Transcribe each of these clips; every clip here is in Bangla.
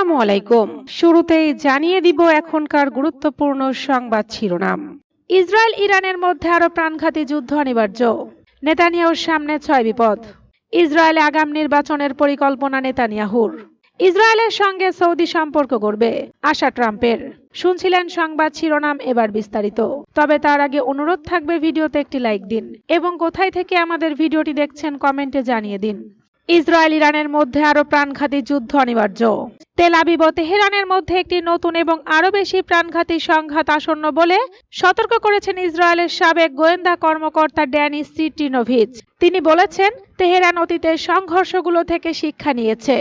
আসসালামু আলাইকুম। শুরুতেই জানিয়ে দিব এখনকার গুরুত্বপূর্ণ সংবাদ শিরোনাম। ইসরায়েল ইরানের মধ্যে আরও প্রাণঘাতী যুদ্ধ অনিবার্য। নেতানিয়াহুর সামনে ছয় বিপদ। ইসরায়েলে আগাম নির্বাচনের পরিকল্পনা নেতানিয়াহুর। ইসরায়েলের সঙ্গে সৌদি সম্পর্ক করবে আশা ট্রাম্পের। শুনছিলেন সংবাদ শিরোনাম এবার বিস্তারিত। তবে তার আগে অনুরোধ থাকবে ভিডিওতে একটি লাইক দিন এবং কোথায় থেকে আমাদের ভিডিওটি দেখছেন কমেন্টে জানিয়ে দিন। ইসরায়েল ইরানের মধ্যে আরও প্রাণঘাতী যুদ্ধ অনিবার্য। তেল আবিব তেহরানের মধ্যে একটি নতুন এবং আরও বেশি প্রাণঘাতী সংঘাত আসন্ন বলে সতর্ক করেছেন ইসরায়েলের সাবেক গোয়েন্দা কর্মকর্তা ড্যানি সিটিনোভিচ। তিনি বলেছেন, তেহরান অতীতের সংঘর্ষগুলো থেকে শিক্ষা নিয়েছে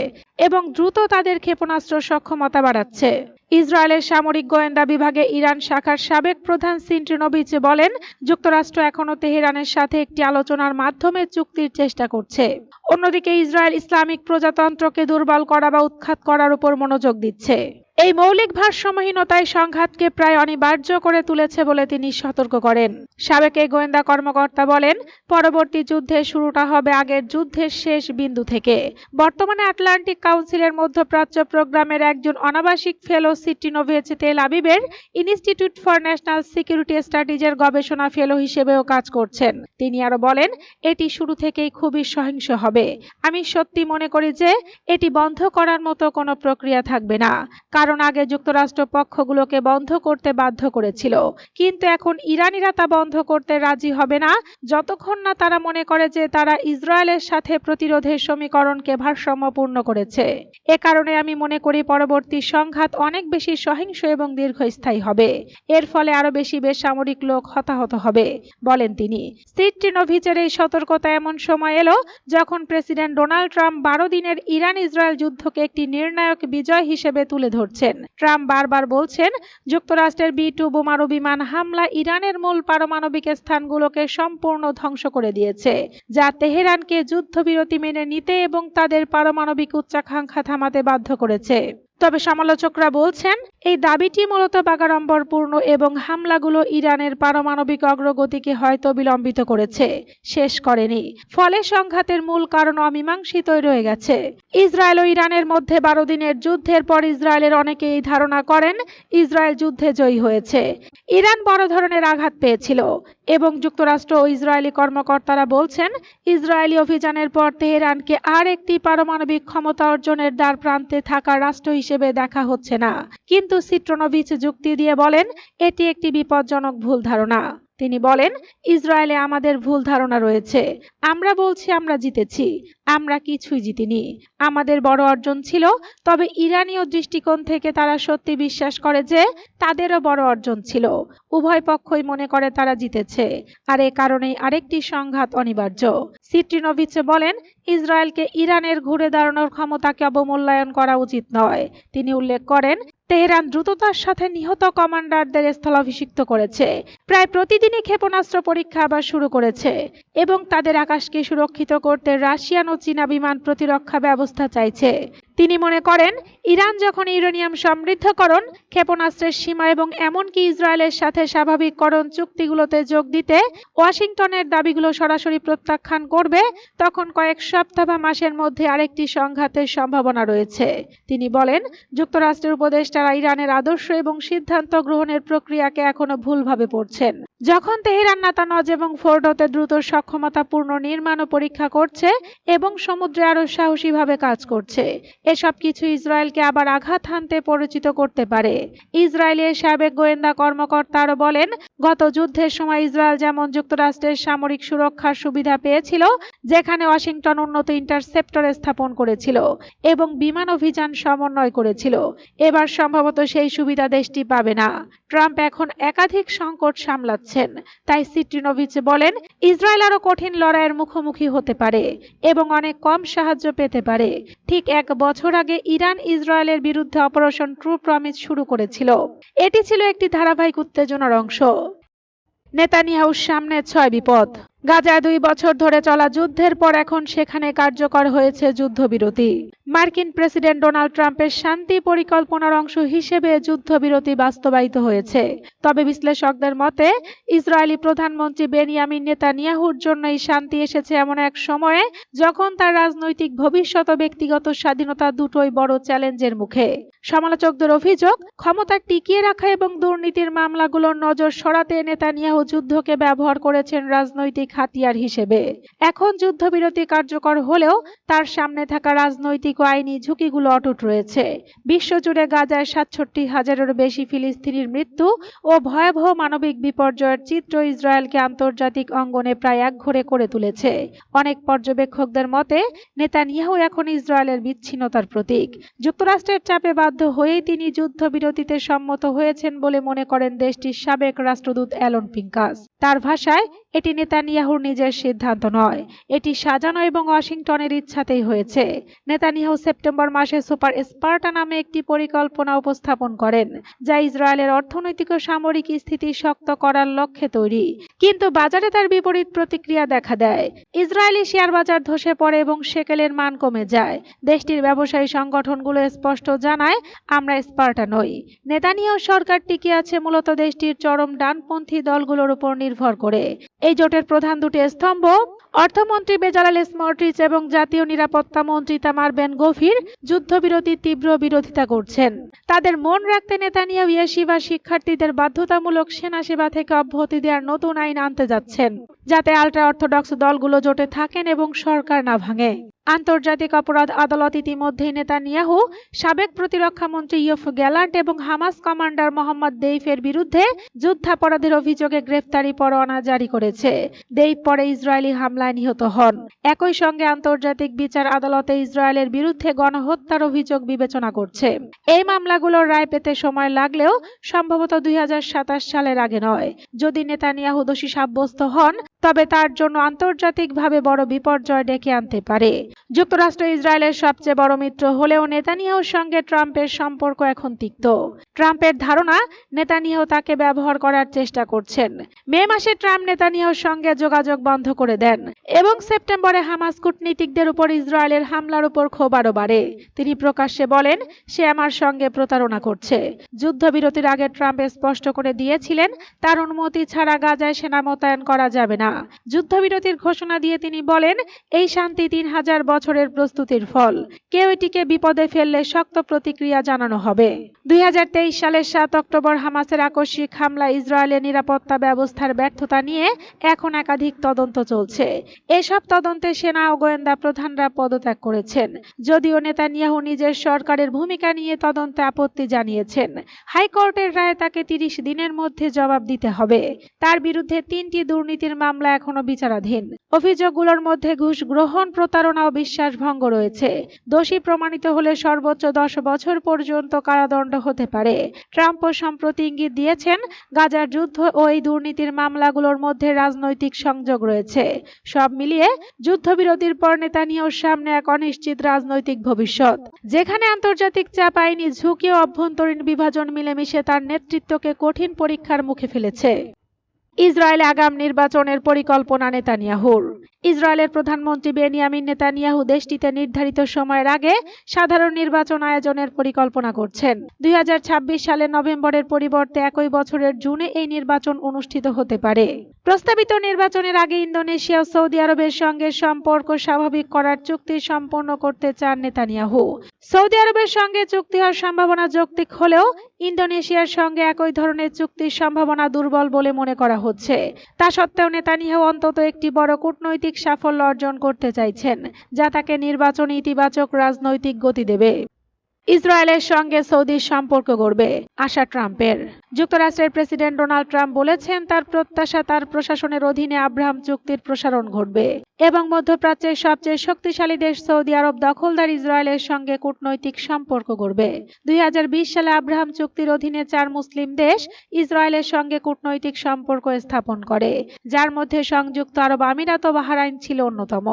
এবং দ্রুত তাদের ক্ষেপণাস্ত্র সক্ষমতা বাড়াচ্ছে। ইসরায়েলের সামরিক গোয়েন্দা বিভাগে ইরান শাখার সাবেক প্রধান সিন্টিনোভিচ বলেন, যুক্তরাষ্ট্র এখনও তেহরানের সাথে একটি আলোচনার মাধ্যমে চুক্তির চেষ্টা করছে। অন্যদিকে ইসরায়েল ইসলামিক প্রজাতন্ত্রকে দুর্বল করা বা উৎখাত করার উপর মনোযোগ দিচ্ছে। এই মৌলিক ভারসাম্যহীনতায় সংঘাতকে প্রায় অনিবার্য করে তুলেছে বলে তিনি সতর্ক করেন। সাবেক এই গোয়েন্দা কর্মকর্তা বলেন, পরবর্তী যুদ্ধের শুরুটা হবে আগের যুদ্ধের শেষ বিন্দু থেকে। বর্তমানে আটলান্টিক কাউন্সিলের মধ্যপ্রাচ্য প্রোগ্রামের একজন অনাবাসিক ফেলো সিটিনোভেচ তেল আবিবের ইনস্টিটিউট ফর ন্যাশনাল সিকিউরিটি স্টাডিজের গবেষণা ফেলো হিসেবেও কাজ করছেন। তিনি আরও বলেন, এটি শুরু থেকেই খুবই সহিংস হবে। আমি সত্যি মনে করি যে, এটি বন্ধ করার মতো কোনো প্রক্রিয়া থাকবে না। কারণ আগে যুক্তরাষ্ট্র পক্ষগুলোকে বন্ধ করতে বাধ্য করেছিল। কিন্তু এখন ইরানিরা তা বন্ধ করতে রাজি হবে না। যতক্ষণ না তারা মনে করে যে তারা ইসরায়েলের সাথে প্রতিরোধের সমীকরণকে ভারসাম্যপূর্ণ করেছে। এ কারণে আমি মনে করি পরবর্তী সংঘাত অনেক বেশি সহিংস এবং দীর্ঘস্থায়ী হবে। এর ফলে আরও বেশি বেসামরিক লোক হতাহত হবে, বলেন তিনি। সিট্রিনোভিচের এই সতর্কতা এমন সময় এলো যখন প্রেসিডেন্ট ডোনাল্ড ট্রাম্প বারো দিনের ইরান ইসরায়েল যুদ্ধকে একটি নির্ণায়ক বিজয় হিসেবে তুলে ধরছেন ট্রাম্প বারবার বলছেন, যুক্তরাষ্ট্রের বি টু বোমারু বিমান হামলা ইরানের মূল পারমাণবিক স্থানগুলোকে সম্পূর্ণ ধ্বংস করে দিয়েছে, যা তেহরানকে যুদ্ধবিরতি মেনে নিতে এবং তাদের পারমাণবিক উচ্চাকাঙ্ক্ষা থামাতে বাধ্য করেছে। তবে সমালোচকরা বলছেন, এই দাবিটি মূলত বাগাড়ম্বরপূর্ণ এবং হামলাগুলো ইরানের পারমাণবিক অগ্রগতিকে হয়তো বিলম্বিত করেছে, শেষ করেনি। ফলে সংঘাতের মূল কারণ অমীমাংসিতই রয়ে গেছে। ইসরায়েল ও ইরানের মধ্যে বারো দিনের যুদ্ধের পর ইসরায়েলের অনেকে এই ধারণা করেন, ইসরায়েল যুদ্ধে জয়ী হয়েছে। ইরান বড় ধরনের আঘাত পেয়েছিল। এবং যুক্তরাষ্ট্র ও ইসরায়েলি কর্মকর্তারা বলছেন, ইসরায়েলি অভিযানের পর তেহরানকে আর একটি পারমাণবিক ক্ষমতা অর্জনের দ্বার প্রান্তে থাকা রাষ্ট্র হিসেবে দেখা হচ্ছে না। কিন্তু সিট্রোনোভিচ যুক্তি দিয়ে বলেন, এটি একটি বিপজ্জনক ভুল ধারণা। তিনি বলেন, ইসরায়েলে আমাদের ভুল ধারণা রয়েছে। আমরা বলছি আমরা জিতেছি। আমরা কিছুই জিতিনি। আমাদের বড় অর্জন ছিল, তবে ইরানীয় দৃষ্টিকোণ থেকে তারা সত্যি বিশ্বাস করে যে তাদেরও বড় অর্জন ছিল। উভয় পক্ষই মনে করে তারা জিতেছে। আর এ কারণেই আরেকটি সংঘাত অনিবার্য। সিট্রিনোভিচ বলেন, ইসরায়েলকে ইরানের ঘুরে দাঁড়ানোর ক্ষমতাকে অবমূল্যায়ন করা উচিত নয়। তিনি উল্লেখ করেন তেহরান দ্রুততার সাথে নিহত কমান্ডারদের স্থলাভিষিক্ত করেছে। প্রায় প্রতিদিনই ক্ষেপণাস্ত্র পরীক্ষা আবার শুরু করেছে এবং তাদের আকাশকে সুরক্ষিত করতে রাশিয়ান ও চীনা বিমান প্রতিরক্ষা ব্যবস্থা চাইছে। তিনি মনে করেন, ইরান যখন ইউরেনিয়াম সমৃদ্ধকরণ, ক্ষেপণাস্ত্রের সীমা এবং এমনকি ইসরায়েলের সাথে স্বাভাবিককরণ চুক্তিগুলোতে যোগ দিতে ওয়াশিংটনের দাবিগুলো সরাসরি প্রত্যাখ্যান করবে, তখন কয়েক সপ্তাহ বা মাসের মধ্যে আরেকটি সংঘাতের সম্ভাবনা রয়েছে। তিনি বলেন, যুক্তরাষ্ট্রের উপদেষ্টারা ইরানের আদর্শ এবং সিদ্ধান্ত গ্রহণের প্রক্রিয়াকে এখনও ভুলভাবে পড়ছেন। যখন তেহরান নাতানজ এবং ফোর্ডোতে দ্রুত সক্ষমতাপূর্ণ নির্মাণ ও পরীক্ষা করছে এবং সমুদ্রে আরও সাহসীভাবে কাজ করছে। এসব কিছু ইসরায়েলকে আবার আঘাত হানতে পরিচিত করতে পারে। ইসরায়েলের সাবেক গোয়েন্দা কর্মকর্তা আরও বলেন, গত যুদ্ধের সময় ইসরায়েল যেমন যুক্তরাষ্ট্রের সামরিক সুরক্ষার সুবিধা পেয়েছিল, যেখানে ওয়াশিংটন উন্নত ইন্টারসেপ্টর স্থাপন করেছিল এবং বিমান অভিযান সমন্বয় করেছিল। এবার সম্ভবত সেই সুবিধা দেশটি পাবে না। ট্রাম্প এখন একাধিক সংকট সামলাচ্ছেন, তাই সিট্রিনোভিচ বলেন, ইসরায়েল আরও কঠিন লড়াইয়ের মুখোমুখি হতে পারে এবং অনেক কম সাহায্য পেতে পারে। ঠিক এক বছর আগে ইরান ইসরায়েলের বিরুদ্ধে অপারেশন ট্রু প্রমিস শুরু করেছিল। এটি ছিল একটি ধারাবাহিক উত্তেজনার অংশ। নেতানিয়াহুর সামনে ছয় বিপদ। গাজায় দুই বছর ধরে চলা যুদ্ধের পর এখন সেখানে কার্যকর হয়েছে যুদ্ধবিরতি। মার্কিন প্রেসিডেন্ট ডোনাল্ড ট্রাম্পের শান্তি পরিকল্পনার অংশ হিসেবে যুদ্ধবিরতি বাস্তবায়িত হয়েছে। তবে বিশ্লেষকদের মতে, ইসরায়েলি প্রধানমন্ত্রী বেনিয়ামিন নেতানিয়াহুর জন্য এই শান্তি এসেছে এমন এক সময়ে যখন তার রাজনৈতিক ভবিষ্যৎ ব্যক্তিগত স্বাধীনতা দুটোই বড় চ্যালেঞ্জের মুখে। সমালোচকদের অভিযোগ, ক্ষমতা টিকিয়ে রাখা এবং দুর্নীতির মামলাগুলোর নজর সরাতে নেতানিয়াহু যুদ্ধকে ব্যবহার করেছেন রাজনৈতিক হাতিয়ার হিসেবে। এখন যুদ্ধবিরতি কার্যকর হলেও তার সামনে থাকা রাজনৈতিক ও আইনি ঝুঁকিগুলো অটুট রয়েছে। বিশ্বজুড়ে গাজায় সাতষট্টি হাজারেরও বেশি ফিলিস্তিনির মৃত্যু ও ভয়াবহ মানবিক বিপর্যয়ের চিত্র ইসরায়েলকে আন্তর্জাতিক অঙ্গনে প্রায় একঘরে করে তুলেছে। অনেক পর্যবেক্ষকদের মতে, নেতানিয়াহু এখন ইসরায়েলের বিচ্ছিন্নতার প্রতীক। যুক্তরাষ্ট্রের চাপে বাধ্য হয়েই তিনি যুদ্ধবিরতিতে সম্মত হয়েছেন বলে মনে করেন দেশটির সাবেক রাষ্ট্রদূত অ্যালন পিঙ্কাস। তার ভাষায়, এটি নেতানিয়াহুর নিজের সিদ্ধান্ত নয়। এটি সাজানো এবং ওয়াশিংটনের ইচ্ছাতেই হয়েছে। নেতানিয়াহু সেপ্টেম্বর মাসে সুপার স্পার্টা নামে একটি পরিকল্পনা উপস্থাপন করেন, যা ইসরায়েলের অর্থনৈতিক ও সামরিক স্থিতি শক্ত করার লক্ষ্যে তৈরি। কিন্তু বাজারে তার বিপরীত প্রতিক্রিয়া দেখা দেয়। ইসরায়েলি শেয়ার বাজার ধসে পড়ে এবং সেকেলের মান কমে যায়। দেশটির ব্যবসায়ী সংগঠনগুলো স্পষ্ট জানায়, আমরা স্পার্টা নই। নেতানিয়াহু সরকার টিকে আছে মূলত দেশটির চরম ডানপন্থী দলগুলোর উপর নির্ভর করে। এই জোটের প্রধান দুটি স্তম্ভ, অর্থমন্ত্রী বেজালাল স্মর্ট্রিচ এবং জাতীয় নিরাপত্তা মন্ত্রী তামার বেন গফির যুদ্ধবিরতির তীব্র বিরোধিতা করছেন। তাদের মন রাখতে নেতানিয়াহু ইয়েশিবা শিক্ষার্থীদের বাধ্যতামূলক সেনা সেবা থেকে অব্যাহতি দেওয়ার নতুন আইন আনতে যাচ্ছেন, যাতে আল্ট্রা অর্থোডক্স দলগুলো জোটে থাকেন এবং সরকার না ভাঙে। আন্তর্জাতিক অপরাধ আদালত ইতিমধ্যেই নেতানিয়াহু, সাবেক প্রতিরক্ষা মন্ত্রী ইয়ফ গ্যালান্ট এবং হামাস কমান্ডার মোহাম্মদ দেইফের বিরুদ্ধে যুদ্ধাপরাধের অভিযোগে গ্রেফতারি পরোয়ানা জারি করেছে। দেইফ পরে ইসরায়েলি হামলায় নিহত হন। একই সঙ্গে আন্তর্জাতিক বিচার আদালতে ইসরায়েলের বিরুদ্ধে গণহত্যার অভিযোগ বিবেচনা করছে। এই মামলাগুলোর রায় পেতে সময় লাগলেও সম্ভবত দুই হাজার সাতাশ সালের আগে নয়। যদি নেতানিয়াহু দোষী সাব্যস্ত হন তবে তার জন্য আন্তর্জাতিকভাবে বড় বিপর্যয় ডেকে আনতে পারে। যুক্তরাষ্ট্র ইসরায়েলের সবচেয়ে বড় মিত্র হলেও নেতানিয়াহুর সঙ্গে ট্রাম্পের সম্পর্ক এখন তিক্ত। ট্রাম্পের ধারণা, নেতানিয়াহু তাকে ব্যবহার করার চেষ্টা করছেন। মে মাসে ট্রাম্প নেতানিয়াহুর সঙ্গে যোগাযোগ বন্ধ করে দেন এবং সেপ্টেম্বরে হামাস কূটনীতিকদের উপর ইসরায়েলের হামলার উপর ক্ষোভ আরও বাড়ে। তিনি প্রকাশ্যে বলেন, সে আমার সঙ্গে প্রতারণা করছে। যুদ্ধবিরতির আগে ট্রাম্প স্পষ্ট করে দিয়েছিলেন, তার অনুমতি ছাড়া গাজায় সেনা মোতায়েন করা যাবে না। যুদ্ধবিরতির ঘোষণা দিয়ে তিনি বলেন, এই শান্তি তিন হাজার বছরের প্রস্তুতির ফল। কেউ এটিকে বিপদে ফেললে শক্ত প্রতিক্রিয়া জানানো হবে। দুই সালের সাত অক্টোবর হামাসের আকস্মিক হামলা ইসরায়েলের নিরাপত্তা ব্যবস্থার ব্যর্থতা নিয়ে এখন একাধিক তদন্ত চলছে। এসব তদন্তে সেনা ও গোয়েন্দা প্রধানরা পদত্যাগ করেছেন। যদিও নেতানিয়াহু নিজের সরকারের ভূমিকা নিয়ে তদন্তে আপত্তি জানিয়েছেন। হাইকোর্টের রায়ে তাকে তিরিশ দিনের মধ্যে জবাব দিতে হবে। তার বিরুদ্ধে তিনটি দুর্নীতির মামলা এখনও বিচারাধীন। অভিযোগগুলোর মধ্যে ঘুষ গ্রহণ, প্রতারণা ও বিশ্বাসভঙ্গ রয়েছে। দোষী প্রমাণিত হলে সর্বোচ্চ দশ বছর পর্যন্ত কারাদণ্ড হতে পারে। ট্রাম্পও সম্প্রতি ইঙ্গিত দিয়েছেন, গাজার যুদ্ধ ও এই দুর্নীতির মামলাগুলোর মধ্যে রাজনৈতিক সংযোগ রয়েছে। সব মিলিয়ে যুদ্ধবিরতির পর নেতানিয়াহুর সামনে এক অনিশ্চিত রাজনৈতিক ভবিষ্যৎ। যেখানে আন্তর্জাতিক চাপ, আইনি ঝুঁকি ও অভ্যন্তরীণ বিভাজন মিলেমিশে তার নেতৃত্বকে কঠিন পরীক্ষার মুখে ফেলেছে। ইসরায়েলে আগাম নির্বাচনের পরিকল্পনা নেতানিয়াহুর। ইসরায়েলের প্রধানমন্ত্রী বেনিয়ামিন নেতানিয়াহু দেশটিতে নির্ধারিত সময়ের আগে সাধারণ নির্বাচন আয়োজনের পরিকল্পনা করছেন। দুই সালের নভেম্বরের পরিবর্তে একই বছরের জুনে এই নির্বাচন অনুষ্ঠিত হতে পারে। প্রস্তাবিত নির্বাচনের আগে ইন্দোনেশিয়া ও সৌদি আরবের সঙ্গে সম্পর্ক স্বাভাবিক করার চুক্তি সম্পন্ন করতে চান নেতানিয়াহু। সৌদি আরবের সঙ্গে চুক্তি হওয়ার সম্ভাবনা যৌক্তিক হলেও ইন্দোনেশিয়ার সঙ্গে একই ধরনের চুক্তির সম্ভাবনা দুর্বল বলে মনে করা হচ্ছে। তা সত্ত্বেও নেতানিয়াহু অন্তত একটি বড় কূটনৈতিক সাফল্য অর্জন করতে চাইছেন যা তাকে নির্বাচনে ইতিবাচক রাজনৈতিক গতি দেবে। ইসরায়েলের সঙ্গে সৌদির সম্পর্ক গড়বে, আশা ট্রাম্পের। যুক্তরাষ্ট্রের প্রেসিডেন্ট ডোনাল্ড ট্রাম্প বলেছেন তার প্রত্যাশা তার প্রশাসনের অধীনে আব্রাহাম চুক্তির প্রসারণ ঘটবে। এবং মধ্যপ্রাচ্যের সবচেয়ে শক্তিশালী দেশ সৌদি আরব দখলদার ইসরায়েলের সঙ্গে কূটনৈতিক সম্পর্ক গড়বে। দুই সালে আব্রাহাম চুক্তির অধীনে চার মুসলিম দেশ ইসরায়েলের সঙ্গে কূটনৈতিক সম্পর্ক স্থাপন করে, যার মধ্যে সংযুক্ত আরব আমিরাত ও বাহরাইন ছিল অন্যতম।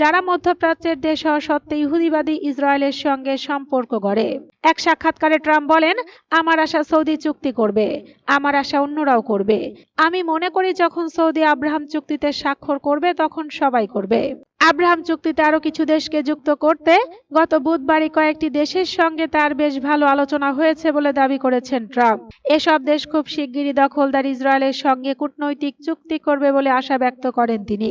যারা মধ্যপ্রাচ্যের দেশ হওয়া সত্ত্বে ইহুদিবাদী ইসরায়েলের সঙ্গে সম্পর্ক গড়ে করে এক সাক্ষাৎকারে ট্রাম্প বলেন, আমার আশা সৌদি চুক্তি করবে, আমার আশা অন্যরাও করবে। আমি মনে করি যখন সৌদি আব্রাহাম চুক্তিতে স্বাক্ষর করবে, তখন সবাই করবে। আব্রাহাম চুক্তিতে আরও কিছু দেশকে যুক্ত করতে গত বুধবারই কয়েকটি দেশের সঙ্গে তার বেশ ভালো আলোচনা হয়েছে বলে দাবি করেছেন ট্রাম্প। এসব দেশ খুব শিগগিরই দখলদার ইসরায়েলের সঙ্গে কূটনৈতিক চুক্তি করবে বলে আশা ব্যক্ত করেন তিনি।